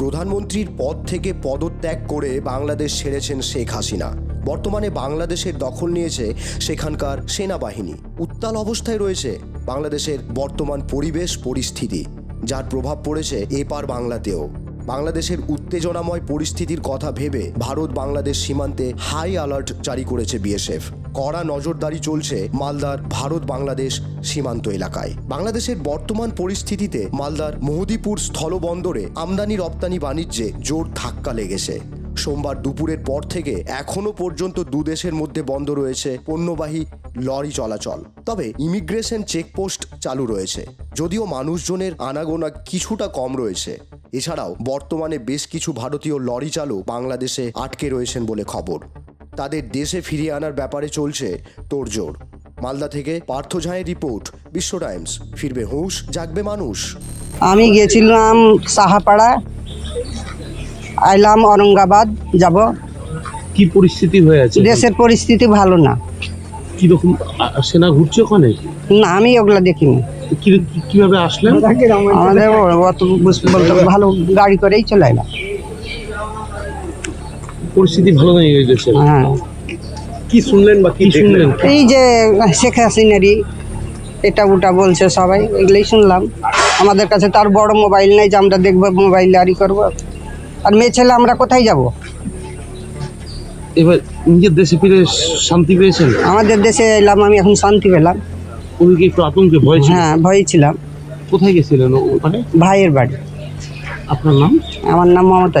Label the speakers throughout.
Speaker 1: প্রধানমন্ত্রীর পদ থেকে পদত্যাগ করে বাংলাদেশ ছেড়েছেন শেখ হাসিনা। বর্তমানে বাংলাদেশের দখল নিয়েছে সেখানকার সেনাবাহিনী। উত্তাল অবস্থায় রয়েছে বাংলাদেশের বর্তমান পরিবেশ পরিস্থিতি, যার প্রভাব পড়েছে এপার বাংলাতেও। বাংলাদেশের উত্তেজনাময় পরিস্থিতির কথা ভেবে ভারত বাংলাদেশ সীমান্তে হাই অ্যালার্ট জারি করেছে বিএসএফ কড়া নজরদারি চলছে মালদার ভারত বাংলাদেশ সীমান্ত এলাকায়। বাংলাদেশের বর্তমান পরিস্থিতিতে মালদার মোহদীপুর স্থলবন্দরে আমদানি রপ্তানি বাণিজ্যে জোর ধাক্কা লেগেছে। সোমবার দুপুরের পর থেকে এখনও পর্যন্ত দুদেশের মধ্যে বন্ধ রয়েছে পণ্যবাহী লরি চলাচল। তবে ইমিগ্রেশন চেকপোস্ট চালু রয়েছে। যদিও মানুষজনের আনাগোনা কিছুটা কম রয়েছে। এছাড়াও বর্তমানে বেশ কিছু ভারতীয় লরি চালক বাংলাদেশে আটকে রয়েছেন বলে খবর। তাদের দেশে ফিরিয়ে আনার ব্যাপারে চলছে তোড়জোড়। মালদা থেকে পার্থ ঝাঁয়ের রিপোর্ট বিশ্ব টাইমস। ফিরবে হুঁশ জাগবে মানুষ।
Speaker 2: আমি গেছিলাম সাহাপাড়া। আইলাম অরঙ্গাবাদ যাব।
Speaker 3: কি পরিস্থিতি হয়ে আছে?
Speaker 2: দেশের পরিস্থিতি ভালো না।
Speaker 3: কীরকম সেনা ঘুরছে ওখানে?
Speaker 2: না আমি ওগুলা দেখিনি।
Speaker 3: কীভাবে আসলেন?
Speaker 2: আমাদের অত ভালো গাড়ি করেই চলে এলাম
Speaker 3: পরিস্থিতি ভালো নেই ওই দেশের
Speaker 2: হ্যাঁ।
Speaker 3: কি শুনলেন বা কি শুনলেন?
Speaker 2: এই যে শেখ হাসিনারই এটা ওটা বলছে সবাই এগুলোই শুনলাম। আমাদের কাছে তার বড় মোবাইল নেই যে আমরা দেখব মোবাইল আরি করব। আর মেয়ে ছেলে আমরা কোথায় যাব?
Speaker 3: এবার নিজের দেশে ফিরে শান্তি পেয়েছেন?
Speaker 2: আমাদের দেশে এলাম আমি এখন শান্তি পেলাম।
Speaker 3: ওদিকে একটু আতঙ্কে ভয় ছিল
Speaker 2: হ্যাঁ ভয় ছিলাম
Speaker 3: কোথায় গেছিলেন ওখানে?
Speaker 2: ভাইয়ের বাড়ি।
Speaker 3: আপনার নাম?
Speaker 2: আমার নাম মমতা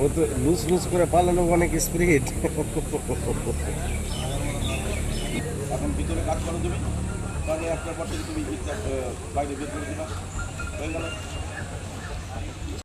Speaker 4: ও তো লুজ লুজ করে পালানো অনেক স্পিরিট
Speaker 5: এখন ভিতরে কাজ করো তুমি। তাহলে একটা পর তুমি বাইরে বের করে দিবা।